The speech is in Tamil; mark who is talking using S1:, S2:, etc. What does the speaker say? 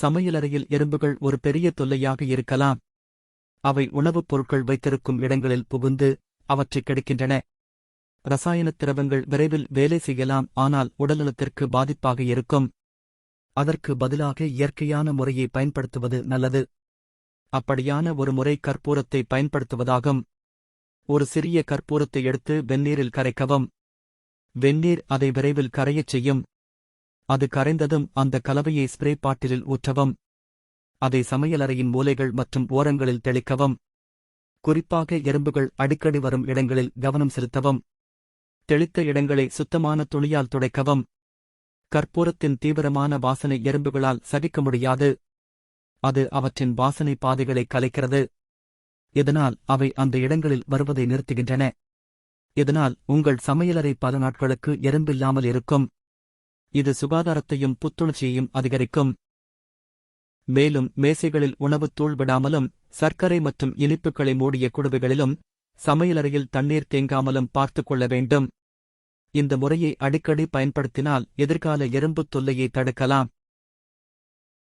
S1: சமையலறையில் எறும்புகள் ஒரு பெரிய தொல்லையாக இருக்கலாம். அவை உணவுப் பொருட்கள் வைத்திருக்கும் இடங்களில் புகுந்து அவற்றை கெடுக்கின்றன. ரசாயனத் திரவங்கள் விரைவில் வேலை செய்யலாம் ஆனால் உடல்நலத்திற்கு பாதிப்பாக இருக்கும். அதற்கு பதிலாக இயற்கையான முறையை பயன்படுத்துவது நல்லது. அப்படியான ஒரு முறை கற்பூரத்தை பயன்படுத்துவதாகும். ஒரு சிறிய கற்பூரத்தை எடுத்து வெந்நீரில் கரைக்கவும். வெந்நீர் அதை விரைவில் கரையச் செய்யும். அது கரைந்ததும் அந்த கலவையை ஸ்ப்ரே பாட்டிலில் ஊற்றவும். அதை சமையலறையின் மூலைகள் மற்றும் ஓரங்களில் தெளிக்கவும். குறிப்பாக எறும்புகள் அடிக்கடி வரும் இடங்களில் கவனம் செலுத்தவும். தெளித்த இடங்களை சுத்தமான துணியால் துடைக்கவும். கற்பூரத்தின் தீவிரமான வாசனை எறும்புகளால் சகிக்க முடியாது. அது அவற்றின் வாசனை பாதைகளை கலைக்கிறது. இதனால் அவை அந்த இடங்களில் வருவதை நிறுத்துகின்றன. இதனால் உங்கள் சமையலறை பல நாட்களுக்கு எறும்பில்லாமல் இருக்கும். இது சுகாதாரத்தையும் புத்துணர்ச்சியையும் அதிகரிக்கும். மேலும் மேசைகளில் உணவுத் தூள் விடாமலும் சர்க்கரை மற்றும் இனிப்புகளை மூடிய குடுவைகளிலும் சமையலறையில் தண்ணீர் தேங்காமலும் பார்த்துக் கொள்ள வேண்டும். இந்த முறையை அடிக்கடி பயன்படுத்தினால் எதிர்கால எறும்புத் தொல்லையை தடுக்கலாம்.